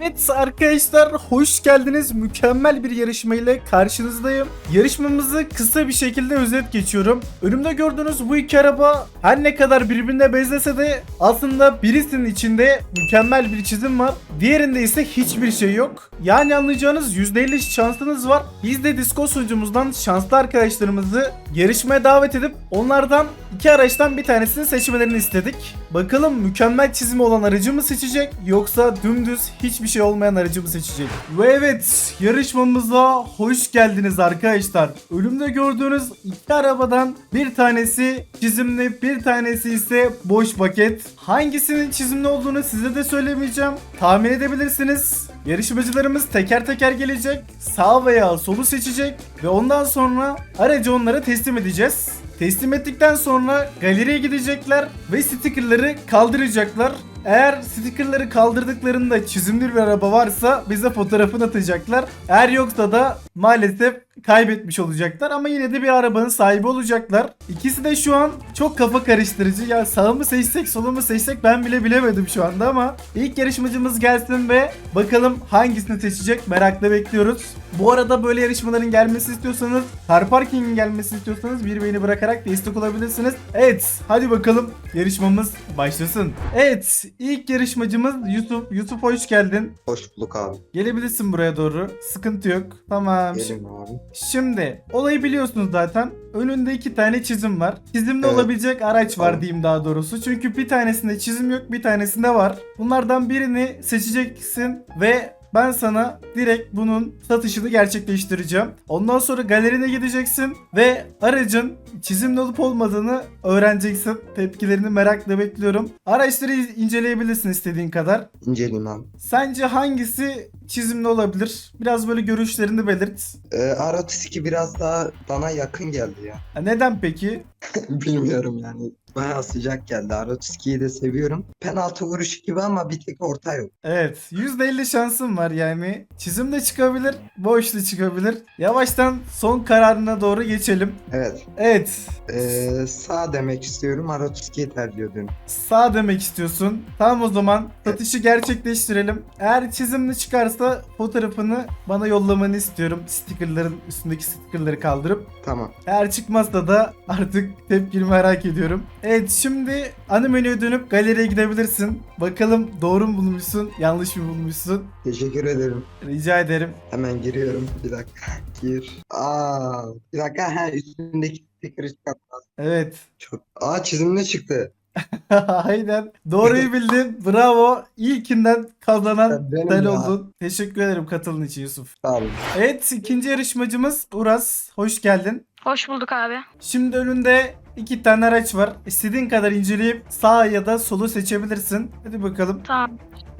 Evet arkadaşlar hoş geldiniz. Mükemmel bir yarışma ile karşınızdayım. Yarışmamızı kısa bir şekilde özet geçiyorum. Önümde gördüğünüz bu iki araba her ne kadar birbirine benzese de aslında birisinin içinde mükemmel bir çizim var. Diğerinde ise hiçbir şey yok. Yani anlayacağınız %50 şansınız var. Biz de Discord sunucumuzdan şanslı arkadaşlarımızı yarışmaya davet edip onlardan iki araçtan bir tanesini seçmelerini istedik. Bakalım mükemmel çizimi olan aracı mı seçecek yoksa dümdüz hiçbir şey olmayan aracı mı seçecek? Ve evet yarışmamıza hoş geldiniz arkadaşlar. Önümde gördüğünüz iki arabadan bir tanesi çizimli bir tanesi ise boş paket. Hangisinin çizimli olduğunu size de söylemeyeceğim. Tahmin edebilirsiniz. Yarışmacılarımız teker teker gelecek. Sağ veya solu seçecek ve ondan sonra aracı onlara teslim edeceğiz. Teslim ettikten sonra galeriye gidecekler ve stickerları kaldıracaklar. Eğer stickerları kaldırdıklarında çizimli bir araba varsa bize fotoğrafını atacaklar. Eğer yoksa da maalesef kaybetmiş olacaklar ama yine de bir arabanın sahibi olacaklar. İkisi de şu an çok kafa karıştırıcı. Ya sağı mı seçsek solu mu seçsek ben bile bilemedim şu anda ama ilk yarışmacımız gelsin ve bakalım hangisini seçecek merakla bekliyoruz. Bu arada böyle yarışmaların gelmesi istiyorsanız, Car Parking'in gelmesi istiyorsanız bir beğeni bırakarak destek olabilirsiniz. Evet, hadi bakalım yarışmamız başlasın. Evet, ilk yarışmacımız Yusuf. Yusuf hoş geldin. Hoş bulduk abi. Gelebilirsin buraya doğru. Sıkıntı yok. Tamam. Gelin abi. Şimdi olayı biliyorsunuz zaten. Önünde iki tane çizim var. Çizimli Evet. olabilecek araç var diyeyim daha doğrusu. Çünkü bir tanesinde çizim yok, bir tanesinde var. Bunlardan birini seçeceksin ve ben sana direkt bunun satışını gerçekleştireceğim. Ondan sonra galerine gideceksin ve aracın çizimli olup olmadığını öğreneceksin. Tepkilerini merakla bekliyorum. Araçları inceleyebilirsin istediğin kadar. İnceleyeyim abi. Sence hangisi çizimli olabilir? Biraz böyle görüşlerini belirt. Ee, R32 biraz daha bana yakın geldi ya. Ha, Neden peki? Bilmiyorum yani. Bayağı sıcak geldi. R32'yi de seviyorum. Penaltı vuruşu gibi ama bir tek orta yok. Evet %50 şansım var yani. Çizim de çıkabilir, boş da çıkabilir. Yavaştan son kararına doğru geçelim. Evet. Evet Ee, sağ demek istiyorum. R32'yi tercih ediyorum. sağ demek istiyorsun. Tamam o zaman satışı gerçekleştirelim. Eğer çizimli çıkarsa fotoğrafını bana yollamanı istiyorum. Stickerların üstündeki stickerları kaldırıp. Tamam. Eğer çıkmazsa da artık tepkini merak ediyorum. Evet şimdi ana menüye dönüp galeriye gidebilirsin. Bakalım doğru mu bulmuşsun, yanlış mı bulmuşsun? Teşekkür ederim. Rica ederim. Hemen giriyorum. Bir dakika. Gir. Aa, bir dakika. Ha, üstündeki sticker'ı çıkartmaz. Evet. Çok. Aa çizimli çıktı. Aynen. Doğruyu bildin. Bravo. İlkinden kazanan benim sen ya. oldun. Teşekkür ederim katıldığın için Yusuf. Sağ olun. Evet ikinci yarışmacımız Uras. Hoş geldin. Hoş bulduk abi. Şimdi önünde iki tane araç var. İstediğin kadar inceleyip sağ ya da solu seçebilirsin. Hadi bakalım. Tamam.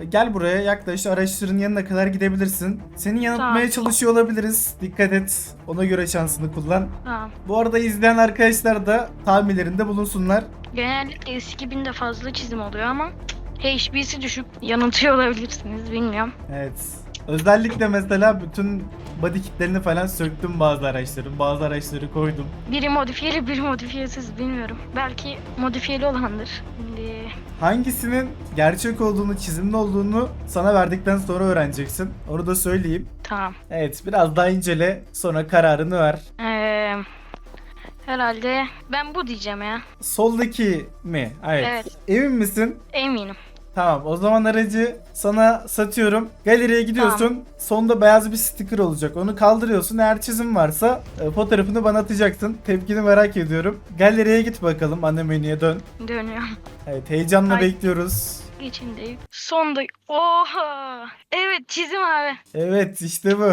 Gel buraya yaklaş araçların yanına kadar gidebilirsin. Seni yanıltmaya Tamam. çalışıyor olabiliriz. Dikkat et. Ona göre şansını kullan. Tamam. Bu arada izleyen arkadaşlar da tahminlerinde bulunsunlar. Genellikle eski binde fazla çizim oluyor ama HB'si düşük. Yanıltıyor olabilirsiniz bilmiyorum. Evet. Özellikle mesela bütün body kitlerini falan söktüm bazı araçların. Bazı araçları koydum. Biri modifiyeli biri modifiyesiz bilmiyorum. Belki modifiyeli olandır. Şimdi Hangisinin gerçek olduğunu, çizimli olduğunu sana verdikten sonra öğreneceksin. Onu da söyleyeyim. tamam. Evet biraz daha incele sonra kararını ver. Ee, herhalde ben bu diyeceğim ya. Soldaki mi? Evet. Evet. Emin misin? Eminim. Tamam o zaman aracı sana satıyorum. Galeriye gidiyorsun. Sonda beyaz bir sticker olacak. Onu kaldırıyorsun. Eğer çizim varsa e, fotoğrafını bana atacaksın. Tepkini merak ediyorum. Galeriye git bakalım. Ana menüye dön. Dönüyorum. Evet heyecanla Ay. bekliyoruz. İçindeyim. Sonda... Oha! Evet çizim abi. Evet işte bu.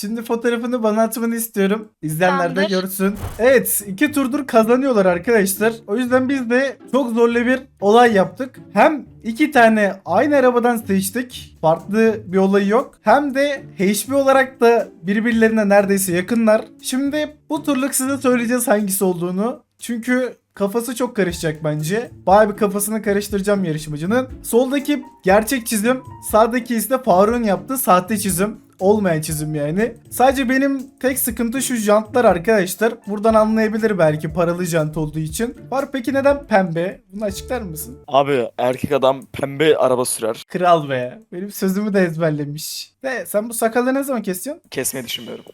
Şimdi fotoğrafını bana atmanı istiyorum. İzleyenler de Tamamdır. görsün. Evet iki turdur kazanıyorlar arkadaşlar. O yüzden biz de çok zorlu bir olay yaptık. Hem iki tane aynı arabadan seçtik. Farklı bir olayı yok. Hem de HP olarak da birbirlerine neredeyse yakınlar. Şimdi bu turluk size söyleyeceğiz hangisi olduğunu. Çünkü kafası çok karışacak bence. Bayağı bir kafasını karıştıracağım yarışmacının. Soldaki gerçek çizim, sağdaki ise Faruk'un yaptığı sahte çizim. Olmayan çizim yani. Sadece benim tek sıkıntı şu jantlar arkadaşlar. Buradan anlayabilir belki paralı jant olduğu için. Var peki neden pembe? Bunu açıklar mısın? Abi erkek adam pembe araba sürer. Kral be. Benim sözümü de ezberlemiş. Ne sen bu sakalı ne zaman kesiyorsun? Kesmeyi düşünmüyorum.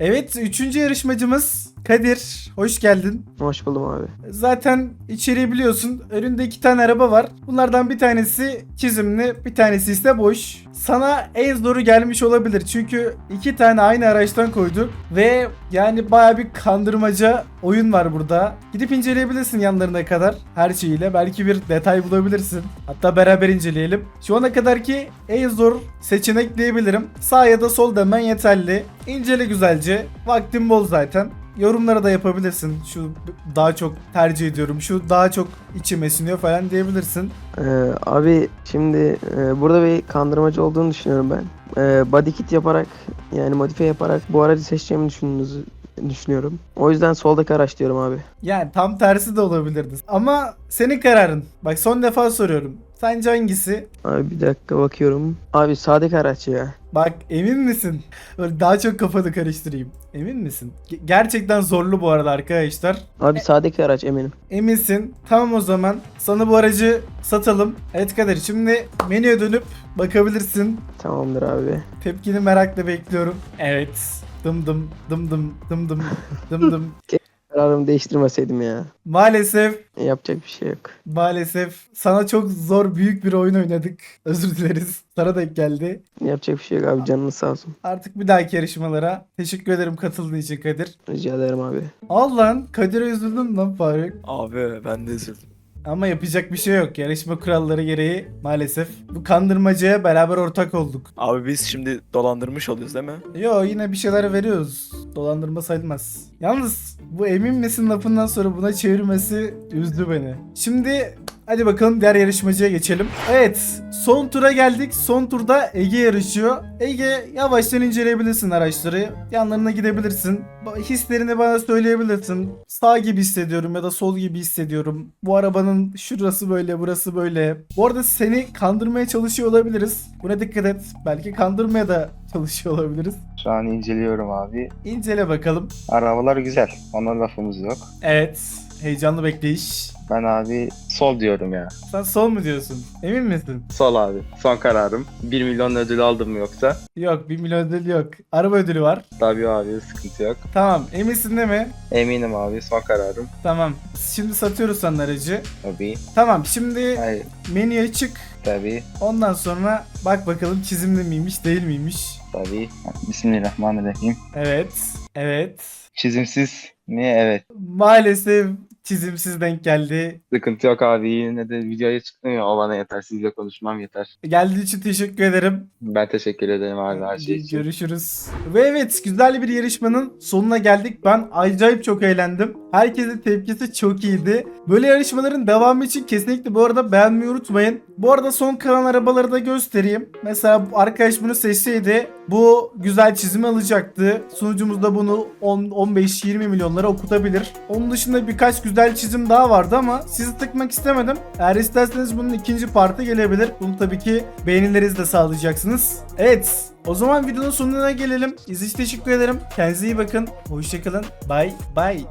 Evet üçüncü yarışmacımız Kadir. Hoş geldin. Hoş buldum abi. Zaten içeriği biliyorsun. Önünde iki tane araba var. Bunlardan bir tanesi çizimli, bir tanesi ise boş. Sana en zoru gelmiş olabilir. Çünkü iki tane aynı araçtan koyduk. Ve yani baya bir kandırmaca oyun var burada. Gidip inceleyebilirsin yanlarına kadar her şeyiyle. Belki bir detay bulabilirsin. Hatta beraber inceleyelim. Şu ana kadarki en zor seçenek diyebilirim. Sağ ya da sol demen yeterli. İncele güzelce. Vaktin bol zaten yorumlara da yapabilirsin. Şu daha çok tercih ediyorum. Şu daha çok içime siniyor falan diyebilirsin. Ee, abi şimdi e, burada bir kandırmacı olduğunu düşünüyorum ben. Ee, body kit yaparak yani modifiye yaparak bu aracı seçeceğimi düşündüğünüzü düşünüyorum. O yüzden soldaki araç diyorum abi. Yani tam tersi de olabilirdi. Ama senin kararın. Bak son defa soruyorum. Sence hangisi? Abi bir dakika bakıyorum. Abi sağdaki araç ya. Bak emin misin? Böyle daha çok kafanı karıştırayım. Emin misin? Ge- gerçekten zorlu bu arada arkadaşlar. Abi sağdaki araç eminim. Eminsin. Tamam o zaman. Sana bu aracı satalım. Evet Kadir şimdi menüye dönüp bakabilirsin. Tamamdır abi. Tepkini merakla bekliyorum. Evet. Dım dım dım dım dım dım dım dım. Kararımı değiştirmeseydim ya. Maalesef Yapacak bir şey yok. maalesef sana çok zor büyük bir oyun oynadık. Özür dileriz. Sana denk geldi. Yapacak bir şey yok abi canınız sağ olsun. Artık bir dahaki yarışmalara teşekkür ederim katıldığın için Kadir. Rica ederim abi. Al lan Kadir'e üzüldüm lan Faruk. Abi ben de üzüldüm. Ama yapacak bir şey yok. Yarışma kuralları gereği maalesef bu kandırmacaya beraber ortak olduk. Abi biz şimdi dolandırmış oluyoruz değil mi? Yo yine bir şeyler veriyoruz. Dolandırma sayılmaz. Yalnız bu emin misin lafından sonra buna çevirmesi üzdü beni. Şimdi hadi bakalım diğer yarışmacıya geçelim. Evet son tura geldik. Son turda Ege yarışıyor. Ege yavaştan inceleyebilirsin araçları. Yanlarına gidebilirsin. Hislerini bana söyleyebilirsin. Sağ gibi hissediyorum ya da sol gibi hissediyorum. Bu arabanın şurası böyle burası böyle. Bu arada seni kandırmaya çalışıyor olabiliriz. Buna dikkat et. Belki kandırmaya da çalışıyor olabiliriz. Şu an inceliyorum abi. İncele bakalım. Arabalar güzel. Ona lafımız yok. Evet. Heyecanlı bekleyiş. Ben abi sol diyorum ya. Sen sol mu diyorsun? Emin misin? Sol abi. Son kararım. 1 milyon ödül aldım mı yoksa? Yok 1 milyon ödül yok. Araba ödülü var. Tabii abi sıkıntı yok. Tamam eminsin değil mi? Eminim abi son kararım. Tamam. Şimdi satıyoruz sana aracı. Tabii. Tamam şimdi Hayır. menüye çık. Tabii. Ondan sonra bak bakalım çizimli miymiş değil miymiş. Tabii. Bismillahirrahmanirrahim. Evet. Evet. Çizimsiz mi? Evet. Maalesef çizimsiz denk geldi. Sıkıntı yok abi. Yine de videoya çıktım ya. O bana yeter. Sizle konuşmam yeter. Geldiği için teşekkür ederim. Ben teşekkür ederim abi her şey için. Görüşürüz. Ve evet güzel bir yarışmanın sonuna geldik. Ben acayip çok eğlendim. Herkesin tepkisi çok iyiydi. Böyle yarışmaların devamı için kesinlikle bu arada beğenmeyi unutmayın. Bu arada son kalan arabaları da göstereyim. Mesela arkadaş bunu seçseydi bu güzel çizimi alacaktı. Sunucumuz da bunu 10-15-20 milyonlara okutabilir. Onun dışında birkaç güzel çizim daha vardı ama sizi tıkmak istemedim. Eğer isterseniz bunun ikinci partı gelebilir. Bunu tabii ki beğenilerinizle de sağlayacaksınız. Evet o zaman videonun sonuna gelelim. İzlediğiniz teşekkür ederim. Kendinize iyi bakın. Hoşçakalın. Bye bye.